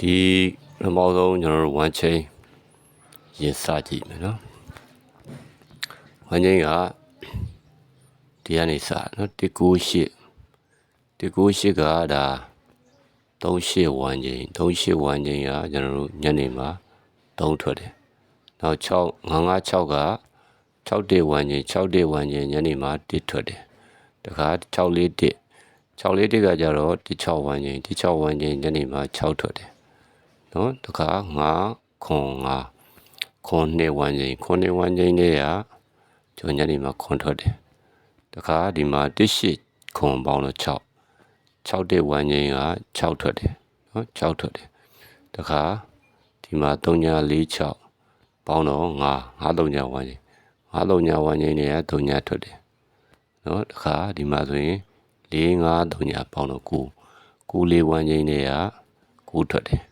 ဒီပထမဆုံးကျွန်တော်တို့ one chain ရင်စကြည့်မယ်နော် one chain ကဒီကနေစနော်198 198ကဒါ38 one chain 38 one chain ကကျွန်တော်တို့ညနေမှာ3ထွက်တယ်နောက်6 956က61 one chain 61 one chain ညနေမှာ1ထွက်တယ်တခါ641 641ကကြတော့16 one chain 16 one chain ညနေမှာ6ထွက်တယ် နော်တခါ9ခွန်9ခွန်နှစ်ဝမ်းချင်းခွန်နှစ်ဝမ်းချင်းလေးကကျွန်ညနေမှာခွန်ထွက်တယ်တခါဒီမှာ18ခွန်ပေါင်းတော့6 6တဲ့ဝမ်းချင်းက6ထွက်တယ်နော်6ထွက်တယ်တခါဒီမှာ346ပေါင်းတော့9 5 3ဝမ်းချင်း5 3ဝမ်းချင်းတွေက3ထွက်တယ်နော်တခါဒီမှာဆိုရင်4 5 3ပေါင်းတော့9 9လေးဝမ်းချင်းတွေက9ထွက်တယ်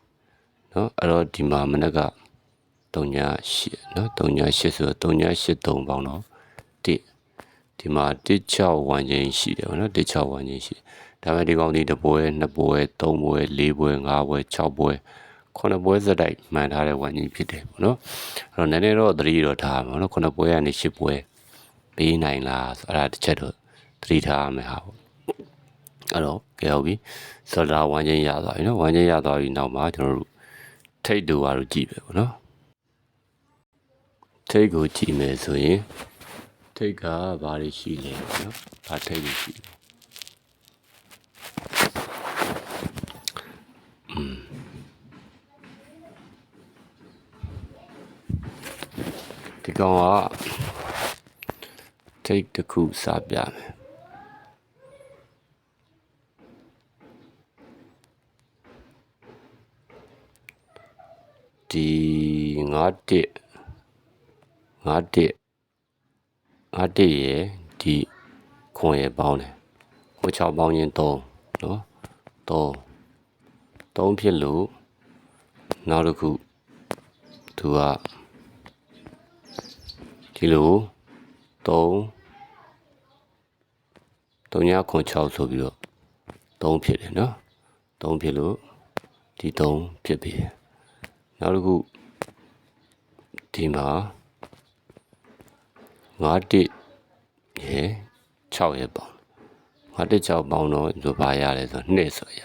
နော်အဲ့တော့ဒီမှာမနက်က38နော်38ဆိုတော့38ပေါင်းတော့1ဒီမှာ16ဝန်းချင်းရှိတယ်ဗောနော်16ဝန်းချင်းရှိဒါပေမဲ့ဒီကောင်ဒီတစ်ပွဲနှစ်ပွဲသုံးပွဲလေးပွဲငါးပွဲ6ပွဲခုနှစ်ပွဲစတိုက်မှန်ထားတဲ့ဝန်းချင်းဖြစ်တယ်ဗောနော်အဲ့တော့နည်းနည်းတော့သတိတော့ထားမှာဗောနော်ခုနှစ်ပွဲကနေ10ပွဲပေးနိုင်လားဆိုအဲ့ဒါတစ်ချက်တော့သတိထားရမယ်ဟာဗောအဲ့တော့ကဲဟုတ်ပြီဆိုတော့ဝမ်းချင်းရသွားပြီနော်ဝမ်းချင်းရသွားပြီနောက်မှာကျွန်တော်တို့ ထိတ်တူပါလို့ကြည့်ပဲပေါ့နော်ထိတ်ကိုကြည့်မယ်ဆိုရင်ထိတ်ကဘာတွေရှိလဲပေါ့နော်ဘာထိတ်တွေရှိလဲဒီကောင်ကထိတ်တစ်ခုစပြမယ် ဒီ51 51 51ရဲ့ဒီခွန်ရဲ့ပေါင်းတယ်ခွန်6ပေါင်းရင်3နော်3 3ဖြစ်လို့နောက်တစ်ခုသူကဒီလို3 3ညခွန်6ဆိုပြီးတော့3ဖြစ်တယ်နော်3ဖြစ်လို့ဒီ3ဖြစ်ပြီ နောက်တစ်ခုဒီမှာ9တစ်ရေ6ရေပေါင်း9တစ်6ပေါင်းတော့ဒီဘာရလဲဆိုနှစ်ဆိုရ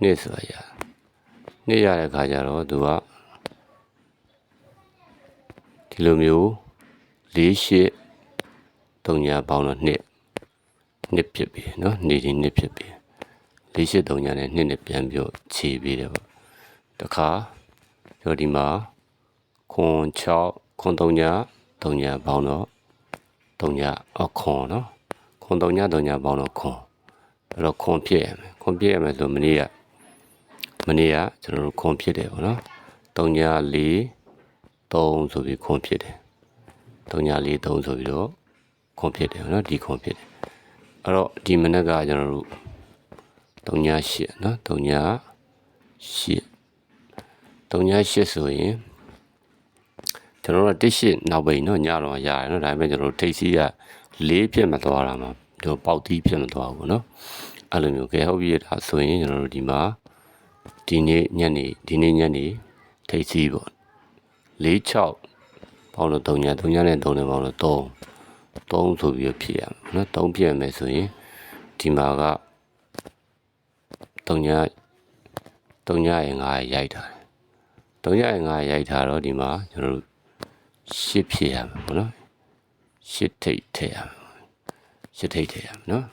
နှစ်ဆိုရနှစ်ရတဲ့ခါကျတော့သူကဒီလိုမျိုး၄ရှစ်3ညာပေါင်းတော့နှစ်နှစ်ဖြစ်ပြီเนาะနေဒီနှစ်ဖြစ်ပြီ ၄၈၃ညနဲ့နှစ်နဲ့ပြန်ပြီးခြေပေးတယ်ပေါ့တခါပြောဒီမှာခွန်6ခွန်3ည3ညပေါင်းတော့3ညအခွန်နော်ခွန်3ည3ညပေါင်းတော့ခွန်အဲ့တော့ခွန်ဖြစ်ရမယ်ခွန်ဖြစ်ရမယ်ဆိုမနေ့ကမနေ့ကကျွန်တော်တို့ခွန်ဖြစ်တယ်ပေါ့နော်3ည4 3ဆိုပြီးခွန်ဖြစ်တယ်3ည4 3ဆိုပြီးတော့ခွန်ဖြစ်တယ်ပေါ့နော်ဒီခွန်ဖြစ်တယ်အဲ့တော့ဒီမနေ့ကကျွန်တော်တို့ 3ညာ8เนาะ3ညာ8 3ညာ8ဆိုရင်ကျွန်တော်တို့တစ်ရှစ်နောက်ပိန်เนาะညတော့ရတယ်เนาะဒါပေမဲ့ကျွန်တော်တို့ထိပ်စီးက၄ဖြစ်မသွားတာမှာကျွန်တော်ပေါက်တီးဖြစ်မသွားဘူးเนาะအဲ့လိုမျိုးကဲဟုတ်ပြီဒါဆိုရင်ကျွန်တော်တို့ဒီမှာဒီနေ့ညနေဒီနေ့ညနေထိပ်စီးပေါ့၄6ပေါင်းလို့3ည3ညနဲ့3နဲ့ပေါင်းလို့3 3ဆိုပြီးဖြစ်ရမယ်เนาะ3ဖြစ်ရမယ်ဆိုရင်ဒီမှာက 3ည3ညရင်9ရိုက်ထားတယ်3ညရင်9ရိုက်ထားတော့ဒီမှာကျွန်တော်တို့ရှစ်ဖြစ်ရမယ်ပေါ့နော်ရှစ်ထိတ်ထည့်ရမယ်ရှစ်ထိတ်ထည့်ရမယ်နော်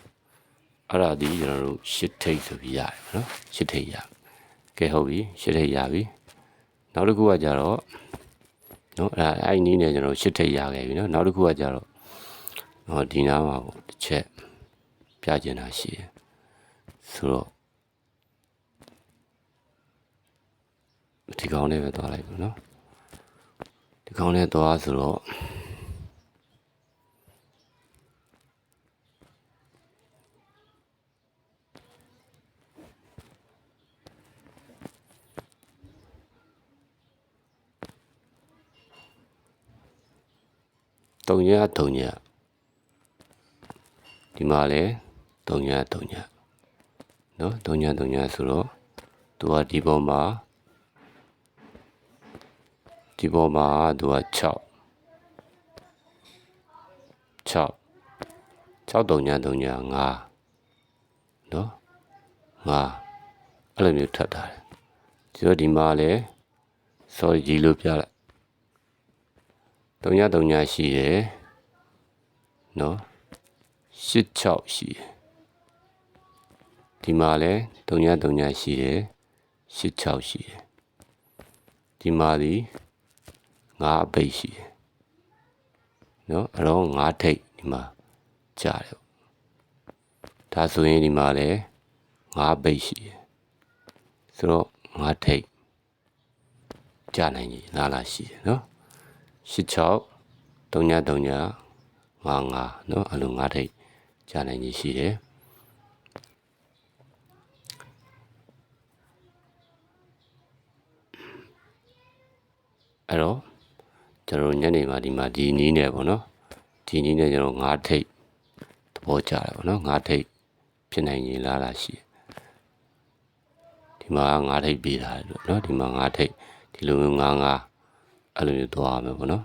အဲ့ဒါဒီကျွန်တော်တို့ရှစ်ထိတ်ဆိုပြီးရတယ်ပေါ့နော်ရှစ်ထိတ်ရကဲဟုတ်ပြီရှစ်ထိတ်ရပြီနောက်တစ်ခုကကြတော့နော်အဲ့အဲ့ဒီနည်းနဲ့ကျွန်တော်ရှစ်ထိတ်ရခဲ့ပြီနော်နောက်တစ်ခုကကြတော့ဟောဒီနားမှာပေါ့တစ်ချက်ပြကျင်တာရှိတယ်ဆိုတော့ ဒီကောင်းလေးပဲသွားလိုက်ပြီနော်ဒီကောင်းလေးသွားဆိုတော့တုံညတုံညဒီမှာလဲတုံညတုံညနော်တုံညတုံညဆိုတော့သူကဒီပေါ်မှာ ဒီပေါ်မှာသူက6 6 6တုံညာတုံညာ5နော်5အဲ့လိုမျိုးထပ်တာတယ်ဒီတော့ဒီမှာလဲ sorry ကြီးလို့ပြလိုက်တုံညာတုံညာရှိတယ်နော်86ရှိတယ်ဒီမှာလဲတုံညာတုံညာရှိတယ်86ရှိတယ်ဒီမှာဒီ 5အပိတ်ရှိတယ်နော်အတော့5ထိပ်ဒီမှာကြားတယ်ဒါဆိုရင်ဒီမှာလဲ5ပိတ်ရှိတယ်ဆိုတော့5ထိပ်ကြားနိုင်ကြီးလာလာရှိတယ်နော်86 3 3 5 5နော်အလုံး5ထိပ်ကြားနိုင်ကြီးရှိတယ်အဲ့တော့ ကျွန်တော်ညနေမှာဒီမှာဒီနီးနေပေါ့နော်ဒီနီးနေကျွန်တော်၅ထိပ်သဘောကျတယ်ပေါ့နော်၅ထိပ်ဖြစ်နိုင်ရင်လားလားရှိဒီမှာ၅ထိပ်ပေးတာလို့နော်ဒီမှာ၅ထိပ်ဒီလိုမျိုး၅၅အဲ့လိုမျိုးသွားမယ်ပေါ့နော်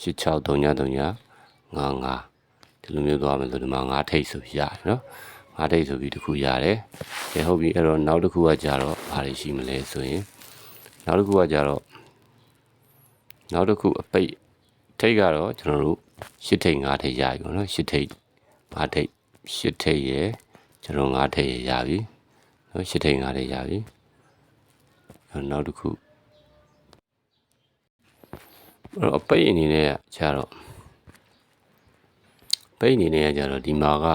၈6 3ည3ည5 5ဒီလိုမျိုးသွားမယ်ဆိုဒီမှာ၅ထိပ်ဆိုရတယ်နော်၅ထိပ်ဆိုပြီးတခုရတယ်ကဲဟုတ်ပြီအဲ့တော့နောက်တစ်ခုကကြတော့ဘာတွေရှိမလဲဆိုရင်နောက်တစ်ခုကကြတော့ နောက်တစ်ခုအပိတ်ထိတ်ကတော့ကျွန်တော်တို့ရှစ်ထိတ်၅ထိတ်ရပြီပေါ့နော်ရှစ်ထိတ်၅ထိတ်ရှစ်ထိတ်ရယ်ကျွန်တော်၅ထိတ်ရရပြီနော်ရှစ်ထိတ်၅ထိတ်ရပြီနောက်တစ်ခုအဲ့တော့အပိတ်အနေနဲ့ကျတော့ပိတ်အနေနဲ့ကျတော့ဒီမှာက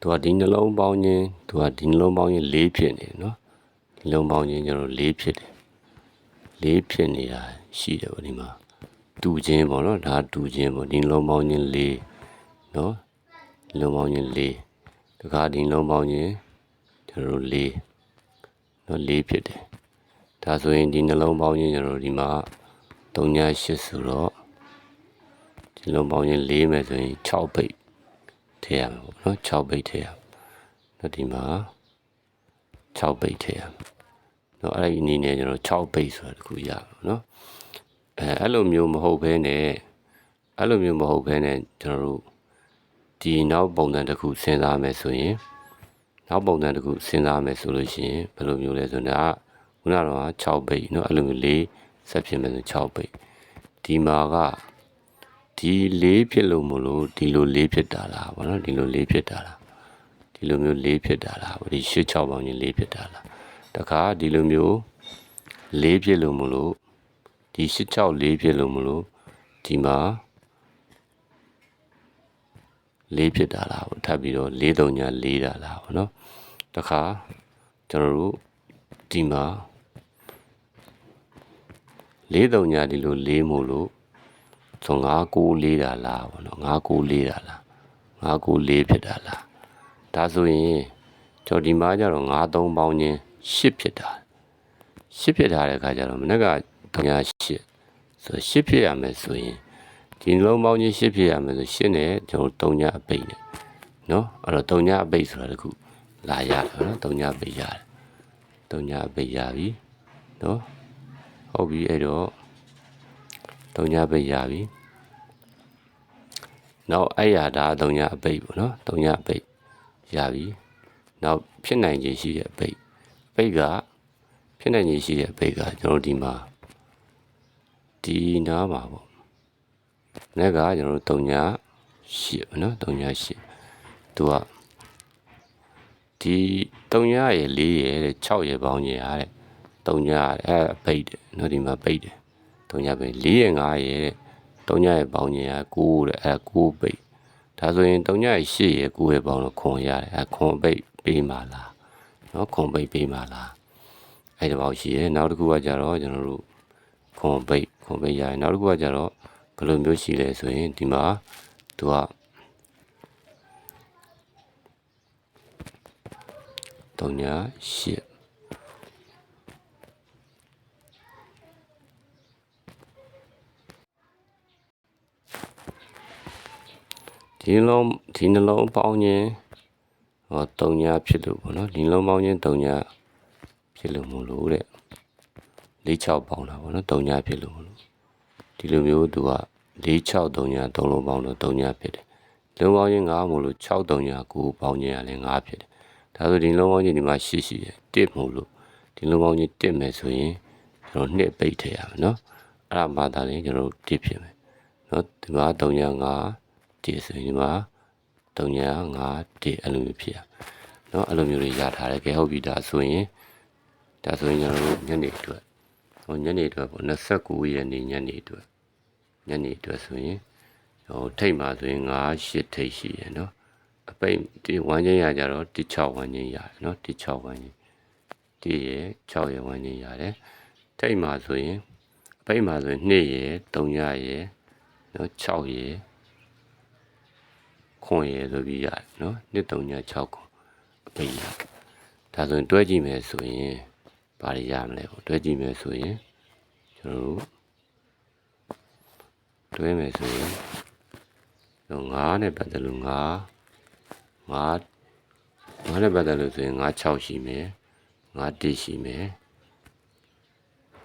သူကဒီနှလုံးပေါင်းခြင်းသူကဒီနှလုံးပေါင်းခြင်း၄ဖြစ်နေတယ်နော်ဒီနှလုံးပေါင်းခြင်းကျွန်တော်၄ဖြစ်တယ် ၄ဖြစ်နေတာရှိတယ်ဗောဒီမှာတူခြင်းပေါ့နော်ဒါတူခြင်းပေါ့ဒီနှလုံးပေါင်းခြင်း၄နော်ဒီနှလုံးပေါင်းခြင်း၄တခါဒီနှလုံးပေါင်းခြင်းကျွန်တော်တို့၄နော်၄ဖြစ်တယ်ဒါဆိုရင်ဒီနှလုံးပေါင်းခြင်းကျွန်တော်တို့ဒီမှာ3ည8ဆိုတော့ဒီနှလုံးပေါင်းခြင်း၄မယ်ဆိုရင်6ပိတ်ထည့်ရမှာပေါ့နော်6ပိတ်ထည့်ရနော်ဒီမှာ6ပိတ်ထည့်ရမှာ နော်အဲ့ဒီအနေနဲ့ကျွန်တော်6ပိတ်ဆိုတာတခုရပါနော်အဲအဲ့လိုမျိုးမဟုတ်ဘဲနဲ့အဲ့လိုမျိုးမဟုတ်ဘဲနဲ့ကျွန်တော်တို့ဒီနောက်ပုံစံတစ်ခုစဉ်းစားမယ်ဆိုရင်နောက်ပုံစံတစ်ခုစဉ်းစားမယ်ဆိုလို့ရှိရင်ဘယ်လိုမျိုးလဲဆိုတော့ခုနကတော့6ပိတ်เนาะအဲ့လိုမျိုး၄ဆက်ဖြစ်မယ်ဆို6ပိတ်ဒီမှာကဒီ၄ဖြစ်လို့မလို့ဒီလို၄ဖြစ်တာလားဗောနော်ဒီလို၄ဖြစ်တာလားဒီလိုမျိုး၄ဖြစ်တာလားဗောဒီ၈6ပေါင်းချင်း၄ဖြစ်တာလား တခါဒီလိုမျိုး၄ဖြစ်လို့မလို့ဒီ၈6 4ဖြစ်လို့မလို့ဒီမှာ၄ဖြစ်တာလားဗောထပ်ပြီးတော့၄3ညာ၄တာလားဗောနော်တခါကျွန်တော်တို့ဒီမှာ၄3ညာဒီလို၄မို့လို့ဆို9 9 4တာလားဗောနော်9 9 4တာလား9 9 4ဖြစ်တာလားဒါဆိုရင်ကျွန်တော်ဒီမှာကျတော့9 3ပေါင်းချင်း 10ဖြစ်တာ10ဖြစ်ထားတဲ့အခါကျတော့မနေ့က308ဆို10ဖြစ်ရမယ်ဆိုရင်ဒီနှလုံးပေါင်းချင်း10ဖြစ်ရမယ်ဆို10နဲ့ကျွန်တော်3ညအပိတ်နဲ့နော်အဲ့တော့3ညအပိတ်ဆိုတာတခုလာရတယ်နော်3ညအပိတ်ရတယ်3ညအပိတ်ရပြီနော်ဟုတ်ပြီအဲ့တော့3ညအပိတ်ရပြီနောက်အဲ့ရဒါ3ညအပိတ်ပေါ့နော်3ညအပိတ်ရပြီနောက်ဖြစ်နိုင်ခြင်းရှိတဲ့အပိတ် ပိတ်ကဖြစ်နိုင်ခြင်းရှိတဲ့အပိတ်ကကျွန်တော်ဒီမှာဒီနားမှာပေါ့။နေ့ကကျွန်တော်တို့3ည8နော်3ည8သူကဒီ3ညရဲ့4ရဲ့6ရဲ့ပေါင်းကြီးရတဲ့3ညအဲပိတ်တယ်နော်ဒီမှာပိတ်တယ်3ညပိတ်4ရဲ့5ရဲ့3ညရဲ့ပေါင်းကြီးရ9တဲ့အဲ9ပိတ်ဒါဆိုရင်3ညရဲ့8ရဲ့9ရဲ့ပေါင်းတော့ခွန်ရတယ်အဲခွန်ပိတ်ပေးမှလား နော်ခွန်ပိတ်ပေးမှလားအဲ့ဒီပေါင်းရှိရဲ့နောက်တစ်ခုကကြတော့ကျွန်တော်တို့ခွန်ပိတ်ခွန်ပိတ်ရတယ်နောက်တစ်ခုကကြတော့ဘယ်လိုမျိုးရှိလဲဆိုရင်ဒီမှာသူကတုံညာရှစ်ဒီလုံးဒီနှလုံးပေါင်းခြင်း ဟောတုံညာဖြစ်လို့ပေါ့နော်ဒီနှလုံးပေါင်းခြင်းတုံညာဖြစ်လို့မလို့တဲ့၄6ပေါင်းတာပေါ့နော်3ညဖြစ်လို့မလို့ဒီလိုမျိုးသူက၄6 3ည3လုံးပေါင်းတော့3ညဖြစ်တယ်လုံးပေါင်းချင်း9မို့လို့6 3ည9ပေါင်းချင်းကလည်း9ဖြစ်တယ်ဒါဆိုဒီလုံးပေါင်းချင်းဒီမှာ8ရှိတယ်1မို့လို့ဒီလုံးပေါင်းချင်း1မယ်ဆိုရင်ကျွန်တော်နှစ်ပိတ်ထည့်ရမယ်နော်အဲ့ဒါမှသာလေကျွန်တော်1ဖြစ်မယ်နော်ဒီမှာ3ည9 1ဆိုရင်ဒီမှာ 3ည9 1အဲ့လိုမျိုးဖြစ်ရเนาะအဲ့လိုမျိုးတွေရထားတယ်ကဲဟုတ်ပြီဒါဆိုရင်ဒါဆိုရင်ကျွန်တော်တို့ညနေအတွက်ဟိုညနေအတွက်ပေါ့29ရက်နေ့ညနေအတွက်ညနေအတွက်ဆိုရင်ဟိုထိတ်မှာဆိုရင်9 8ထိတ်ရှိရယ်เนาะအပိတ်ဒီဝမ်းချင်းရကြတော့ဒီ6ဝမ်းချင်းရတယ်เนาะဒီ6ဝမ်းချင်းဒီရယ်6ရယ်ဝမ်းချင်းရတယ်ထိတ်မှာဆိုရင်အပိတ်မှာဆိုရင်2ရယ်3ရယ်เนาะ6ရယ် ခွန်ရယ်ဆိုပြီးရတယ်နော်နှစ်သုံးည6ခွန်အပိတ်ရဒါဆိုရင်တွဲကြည့်မယ်ဆိုရင်ဘာတွေရမလဲပေါ့တွဲကြည့်မယ်ဆိုရင်ကျွန်တော်တို့တွဲမယ်ဆိုရင်တော့9နဲ့ပတ်သက်လို့9 9 9နဲ့ပတ်သက်လို့ဆိုရင်9 6ရှိမယ်9 1ရှိမယ်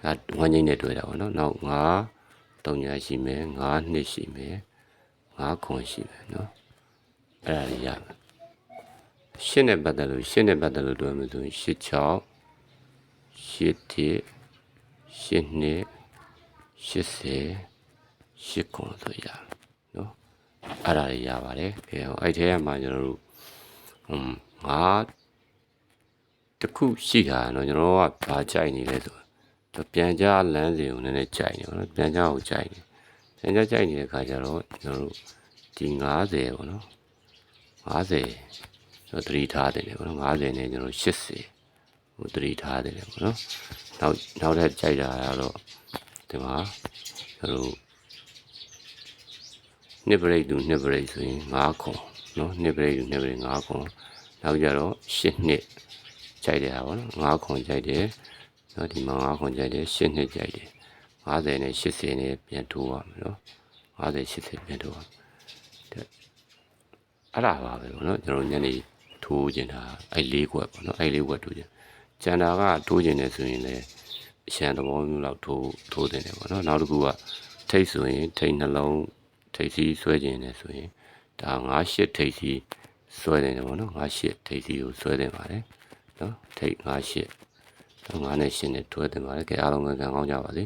ဒါဝန်းကျင်နဲ့တွဲတာပေါ့နော်နောက်9 3ညရှိမယ်9 2ရှိမယ်9 9ရှိမယ်နော် အဲ့ဒါတွေရမယ်ရှင်းနဲ့ပတ်သက်လို့ရှင်းနဲ့ပတ်သက်လို့တွဲမယ်ဆိုရင်8 6 8 1 8 2 80 8ခွန်ဆိုရမယ်နော်အဲ့ဒါတွေရပါတယ်ကဲဟိုအဲ့ထဲမှာကျွန်တော်တို့ဟွန်းငါတစ်ခုရှိတာနော်ကျွန်တော်ကဘာကြိုက်နေလဲဆိုတော့ပြန်ကြလမ်းစဉ်ကိုနည်းနည်းကြိုက်နေပါတော့ပြန်ကြကိုကြိုက်နေပြန်ကြကြိုက်နေတဲ့ခါကျတော့ကျွန်တော်တို့ဒီ90ပေါ့နော် 90ကျွန်တော်သတိထားတယ်ပေါ့နော်90နဲ့ကျွန်တော်80ဟိုသတိထားတယ်ပေါ့နော်နောက်နောက်ထပ်ကြိုက်တာကတော့ဒီမှာကျွန်တော်တို့နှစ်ပရိတ်သူနှစ်ပရိတ်ဆိုရင်9ခွန်နော်နှစ်ပရိတ်သူနှစ်ပရိတ်9ခွန်နောက်ကြတော့10နှစ်ကြိုက်တယ်ဟာပေါ့နော်9ခွန်ကြိုက်တယ်နော်ဒီမှာ9ခွန်ကြိုက်တယ်10နှစ်ကြိုက်တယ်50နဲ့80နဲ့ပြန်ထိုးရမယ်နော်50 80ပြန်ထိုးရမယ် အဲ့ဒါပါပဲပေါ့နော်ကျွန်တော်ညနေထိုးကျင်တာအဲ့လေးခွက်ပေါ့နော်အဲ့လေးခွက်ထိုးကျင်ကျန်တာကထိုးကျင်တယ်ဆိုရင်လည်းအရှံသဘောမျိုးလောက်ထိုးထိုးတင်တယ်ပေါ့နော်နောက်တစ်ခုကထိတ်ဆိုရင်ထိတ်နှလုံးထိတ်စီးဆွဲကျင်တယ်ဆိုရင်ဒါ9 8ထိတ်စီးဆွဲတယ်ပေါ့နော်9 8ထိတ်စီးကိုဆွဲတယ်ပါတယ်နော်ထိတ်9 8တော့9နဲ့8နဲ့တွဲတယ်ပါတယ်ကဲအားလုံးပဲကံကောင်းကြပါစေ